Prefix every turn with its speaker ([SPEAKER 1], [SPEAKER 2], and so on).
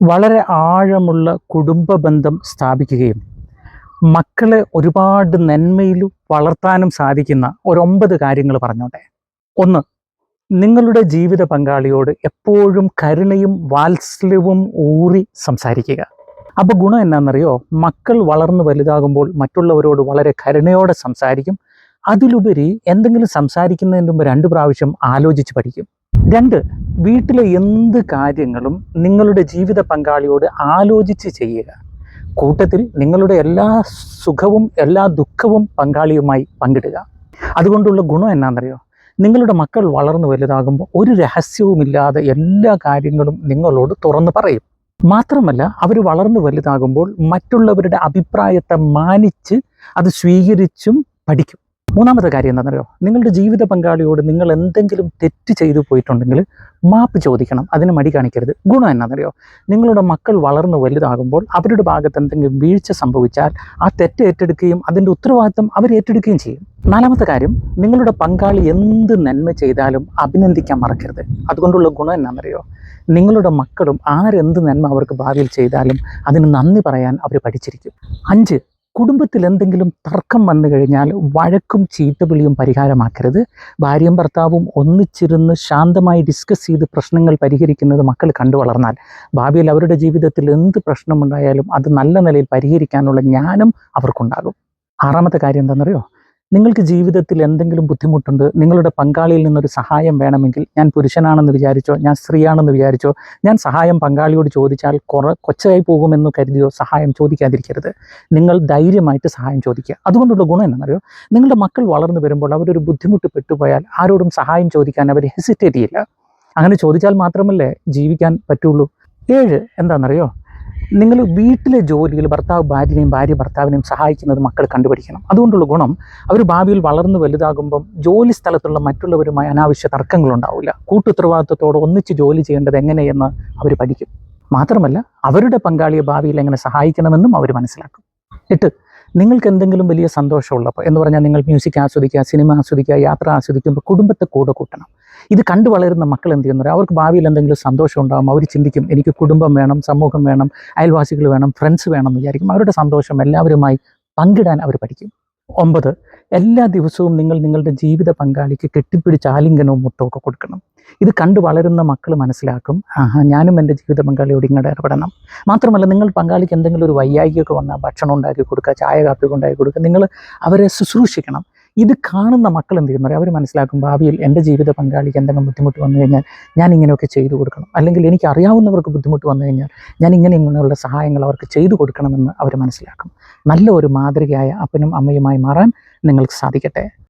[SPEAKER 1] വളരെ ആഴമുള്ള കുടുംബ ബന്ധം സ്ഥാപിക്കുകയും മക്കളെ ഒരുപാട് നന്മയിൽ വളർത്താനും സാധിക്കുന്ന ഒരൊമ്പത് കാര്യങ്ങൾ പറഞ്ഞോട്ടെ. ഒന്ന് നിങ്ങളുടെ ജീവിത പങ്കാളിയോട് എപ്പോഴും കരുണയും വാത്സല്യവും ഊറി സംസാരിക്കുക. അപ്പോൾ ഗുണം എന്നാണെന്നറിയോ മക്കൾ വളർന്നു വലുതാകുമ്പോൾ മറ്റുള്ളവരോട് വളരെ കരുണയോടെ സംസാരിക്കും. അതിലുപരി എന്തെങ്കിലും സംസാരിക്കുന്നതിന് മുമ്പ് രണ്ട് പ്രാവശ്യം ആലോചിച്ച് പഠിക്കും. രണ്ട് വീട്ടിലെ എന്ത് കാര്യങ്ങളും നിങ്ങളുടെ ജീവിത പങ്കാളിയോട് ആലോചിച്ച് ചെയ്യുക. കൂട്ടത്തിൽ നിങ്ങളുടെ എല്ലാ സുഖവും എല്ലാ ദുഃഖവും പങ്കാളിയുമായി പങ്കിടുക. അതുകൊണ്ടുള്ള ഗുണം എന്നാണെന്നറിയോ നിങ്ങളുടെ മക്കൾ വളർന്നു വലുതാകുമ്പോൾ ഒരു രഹസ്യവുമില്ലാതെ എല്ലാ കാര്യങ്ങളും നിങ്ങളോട് തുറന്നു പറയും. മാത്രമല്ല അവർ വളർന്നു വലുതാകുമ്പോൾ മറ്റുള്ളവരുടെ അഭിപ്രായത്തെ മാനിച്ച് അത് സ്വീകരിച്ചും പഠിക്കും. മൂന്നാമത്തെ കാര്യം എന്താണെന്നറിയോ? നിങ്ങളുടെ ജീവിത പങ്കാളിയോട് നിങ്ങൾ എന്തെങ്കിലും തെറ്റ് ചെയ്തു പോയിട്ടുണ്ടെങ്കിൽ മാപ്പ് ചോദിക്കണം. അതിന് മടി കാണിക്കരുത്. ഗുണം എന്നാണെന്നറിയോ നിങ്ങളുടെ മക്കൾ വളർന്നു വലുതാകുമ്പോൾ അവരുടെ ഭാഗത്ത് എന്തെങ്കിലും വീഴ്ച സംഭവിച്ചാൽ ആ തെറ്റ് ഏറ്റെടുക്കുകയും അതിന്റെ ഉത്തരവാദിത്തം അവർ ഏറ്റെടുക്കുകയും ചെയ്യും. നാലാമത്തെ കാര്യം നിങ്ങളുടെ പങ്കാളി എന്ത് നന്മ ചെയ്താലും അഭിനന്ദിക്കാൻ മറക്കരുത്. അതുകൊണ്ടുള്ള ഗുണം എന്നാണെന്നറിയോ നിങ്ങളുടെ മക്കളും ആരെന്ത് നന്മ അവർക്ക് ഭാവിയിൽ ചെയ്താലും അതിന് നന്ദി പറയാൻ അവർ പഠിച്ചിരിക്കും. അഞ്ച് കുടുംബത്തിൽ എന്തെങ്കിലും തർക്കം വന്നു കഴിഞ്ഞാൽ വഴക്കും ചീത്തവിളിയും പരിഹാരമാക്കരുത്. ഭാര്യയും ഭർത്താവും ഒന്നിച്ചിരുന്ന് ശാന്തമായി ഡിസ്കസ് ചെയ്ത് പ്രശ്നങ്ങൾ പരിഹരിക്കുന്നത് മക്കൾ കണ്ടു വളർന്നാൽ. ഭാവിയിൽ അവരുടെ ജീവിതത്തിൽ എന്ത് പ്രശ്നമുണ്ടായാലും അത് നല്ല നിലയിൽ പരിഹരിക്കാനുള്ള ജ്ഞാനം അവർക്കുണ്ടാകും. ആറാമത്തെ കാര്യം എന്താണെന്നറിയോ? നിങ്ങൾക്ക് ജീവിതത്തിൽ എന്തെങ്കിലും ബുദ്ധിമുട്ടുണ്ട് നിങ്ങളുടെ പങ്കാളിയിൽ നിന്നൊരു സഹായം വേണമെങ്കിൽ ഞാൻ പുരുഷനാണെന്ന് വിചാരിച്ചോ ഞാൻ സ്ത്രീയാണെന്ന് വിചാരിച്ചോ ഞാൻ സഹായം പങ്കാളിയോട് ചോദിച്ചാൽ കുറ കൊച്ചയായി പോകുമെന്ന് കരുതിയോ സഹായം ചോദിക്കാതിരിക്കരുത്. നിങ്ങൾ ധൈര്യമായിട്ട് സഹായം ചോദിക്കുക. അതുകൊണ്ടുള്ള ഗുണം എന്താണെന്നറിയോ? നിങ്ങളുടെ മക്കൾ വളർന്നു വരുമ്പോൾ അവരൊരു ബുദ്ധിമുട്ട് പെട്ടുപോയാൽ ആരോടും സഹായം ചോദിക്കാൻ അവർ ഹെസിറ്റേറ്റ് ചെയ്യില്ല. അങ്ങനെ ചോദിച്ചാൽ മാത്രമല്ലേ ജീവിക്കാൻ പറ്റുള്ളൂ. ഏഴ് എന്താണെന്നറിയോ? നിങ്ങൾ വീട്ടിലെ ജോലിയിൽ ഭർത്താവ് ഭാര്യനെയും ഭാര്യ ഭർത്താവിനെയും സഹായിക്കുന്നത് മക്കൾ കണ്ടുപിടിക്കണം. അതുകൊണ്ടുള്ള ഗുണം അവർ ഭാവിയിൽ വളർന്നു വലുതാകുമ്പം ജോലി സ്ഥലത്തുള്ള മറ്റുള്ളവരുമായി അനാവശ്യ തർക്കങ്ങളുണ്ടാവില്ല. കൂട്ടുത്തരവാദിത്വത്തോടെ ഒന്നിച്ച് ജോലി ചെയ്യേണ്ടത് എങ്ങനെയെന്ന് അവർ പഠിക്കും. മാത്രമല്ല അവരുടെ പങ്കാളിയെ ഭാവിയിൽ എങ്ങനെ സഹായിക്കണമെന്നും അവർ മനസ്സിലാക്കും. എട്ട് നിങ്ങൾക്ക് എന്തെങ്കിലും വലിയ സന്തോഷമുള്ളപ്പോൾ എന്ന് പറഞ്ഞാൽ നിങ്ങൾ മ്യൂസിക് ആസ്വദിക്കുക സിനിമ ആസ്വദിക്കുക യാത്ര ആസ്വദിക്കുമ്പോൾ കുടുംബത്തെ കൂടെ കൂട്ടണം. ഇത് കണ്ടു വളരുന്ന മക്കൾ എന്ത് ചെയ്യുന്നു? അവർക്ക് ഭാവിയിൽ എന്തെങ്കിലും സന്തോഷം ഉണ്ടാകും. അവർ ചിന്തിക്കും എനിക്ക് കുടുംബം വേണം സമൂഹം വേണം അയൽവാസികൾ വേണം ഫ്രണ്ട്സ് വേണം എന്ന് വിചാരിക്കും. അവരുടെ സന്തോഷം എല്ലാവരുമായി പങ്കിടാൻ അവർ പഠിക്കും. ഒമ്പത് എല്ലാ ദിവസവും നിങ്ങൾ നിങ്ങളുടെ ജീവിത പങ്കാളിക്ക് കെട്ടിപ്പിടിച്ച് ആലിംഗനവും മുത്തമൊക്കെ കൊടുക്കണം. ഇത് കണ്ടു വളരുന്ന മക്കൾ മനസ്സിലാക്കും ആഹാ ഞാനും എന്റെ ജീവിത പങ്കാളിയോട് ഇങ്ങോട്ട് ഇടപെടണം. മാത്രമല്ല നിങ്ങൾ പങ്കാളിക്ക് എന്തെങ്കിലും ഒരു വയ്യായികയൊക്കെ വന്നാൽ ഭക്ഷണം ഉണ്ടാക്കി കൊടുക്കുക ചായ കാപ്പി ഉണ്ടാക്കി കൊടുക്കുക നിങ്ങൾ അവരെ ശുശ്രൂഷിക്കണം. ഇത് കാണുന്ന മക്കൾ എന്ത് ചെയ്യുന്നു? അവർ മനസ്സിലാക്കും ഭാവിയിൽ എന്റെ ജീവിത പങ്കാളിക്ക് എന്തെങ്കിലും ബുദ്ധിമുട്ട് വന്നു കഴിഞ്ഞാൽ ഞാൻ ഇങ്ങനെയൊക്കെ ചെയ്തു കൊടുക്കണം. അല്ലെങ്കിൽ എനിക്ക് അറിയാവുന്നവർക്ക് ബുദ്ധിമുട്ട് വന്നു കഴിഞ്ഞാൽ ഞാൻ ഇങ്ങനെ ഇങ്ങനെയുള്ള സഹായങ്ങൾ അവർക്ക് ചെയ്തു കൊടുക്കണമെന്ന് അവർ മനസ്സിലാക്കും. നല്ല ഒരു മാതൃകയായ അപ്പനും അമ്മയുമായി മാറാൻ നിങ്ങൾക്ക് സാധിക്കട്ടെ.